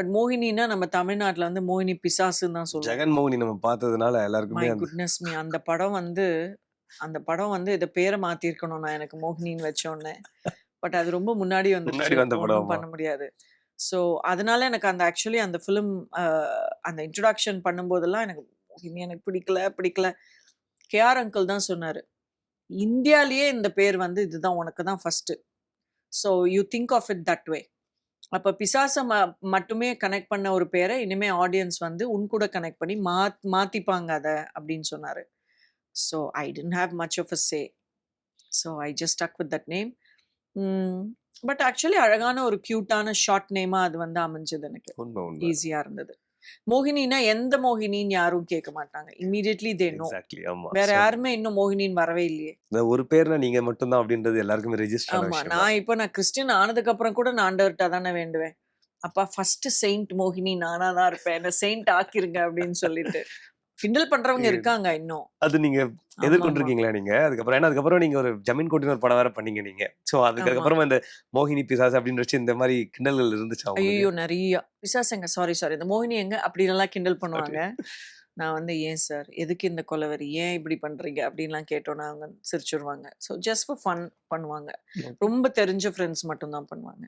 But மோகினினா நம்ம தமிழ்நாட்டுல வந்து மோகினி பிசாசுன்னு தான் சொல்லுவோம். ஜெகன் மோகினி நம்ம பார்த்ததுனால எல்லாருக்குமே குட்னஸ் மீ அந்த படம் வந்து அந்த படம் வந்து இதை பேரை மாத்திருக்கணும் நான் எனக்கு மோகினின்னு வச்சோன்னே பட் அது ரொம்ப முன்னாடி வந்து? பண்ண முடியாது. ஸோ அதனால எனக்கு அந்த ஆக்சுவலி அந்த ஃபிலிம் அந்த இன்ட்ரடக்ஷன் பண்ணும்போதெல்லாம் எனக்கு மோகினி எனக்கு பிடிக்கல பிடிக்கல. கேஆர் அங்கிள் தான் சொன்னாரு. இந்தியாலேயே இந்த பேர் வந்து இதுதான் உனக்கு தான் first so you think of it that way அப்போ பிசாசை ம மட்டுமே கனெக்ட் பண்ண ஒரு பேரை இனிமே ஆடியன்ஸ் வந்து உன் கூட கனெக்ட் பண்ணி மா மாத்திப்பாங்க அதை அப்படின்னு சொன்னாரு. So I don't have much of a say so I just stuck with that name but actually அழகான ஒரு க்யூட்டான ஷார்ட் நேமாக அது வந்து அமைஞ்சது எனக்கு. ஈஸியாக இருந்தது. மோகினினா எந்த மோகினின்னு யாரும் கேட்க மாட்டாங்க. இமீடியட்லி தே நோ எக்ஸாக்ட்லி ஆமா. வேற யாருமே இன்னும் மோகினின்னு வரவே இல்லையே. இந்த ஒரு பேர்ல நீங்க மட்டும்தான் அப்படின்றது எல்லாருக்குமே ரெஜிஸ்டர் ஆமா. நான் இப்போ நான் கிறிஸ்டின் ஆனதுக்கு அப்புறம் கூட நான் ஆண்டவர்கிட்ட தானே வேண்டுவேன். அப்பா ஃபர்ஸ்ட் செயின்ட் மோகினி நானா தான் இருப்பேன். என்ன செயின்ட் ஆக்கிருங்க அப்படின்னு சொல்லிட்டு. கிண்டல் பண்றவங்க இருக்காங்க இன்னும். அது நீங்க எதிர்கொண்டிருக்கீங்களா நீங்க? அதுக்கப்புறம் ஏன்னா அதுக்கப்புறம் நீங்க ஒரு ஜமீன் ஒரு படம் வேற பண்ணீங்க நீங்க. சோ. அதுக்கப்புறமா இந்த மோகினி பிசாஸ் அப்படின்னு வச்சு இந்த மாதிரி கிண்டல்கள் இருந்துச்சா? ஐயோ நிறைய. பிசாஸ் எங்க சாரி சாரி இந்த மோகினி எங்க? அப்படி எல்லாம் கிண்டல் பண்ணுவாங்க. நான் வந்து ஏன் சார்? எதுக்கு இந்த கொலவரி ஏன் இப்படி பண்றீங்க? அப்படின்லாம் கேட்டோன்னா அவங்க சிரிச்சிருவாங்க. ஸோ ஜஸ்ட் ஃபார் ஃபன் பண்ணுவாங்க. ரொம்ப தெரிஞ்ச ஃப்ரெண்ட்ஸ் மட்டும் தான் பண்ணுவாங்க.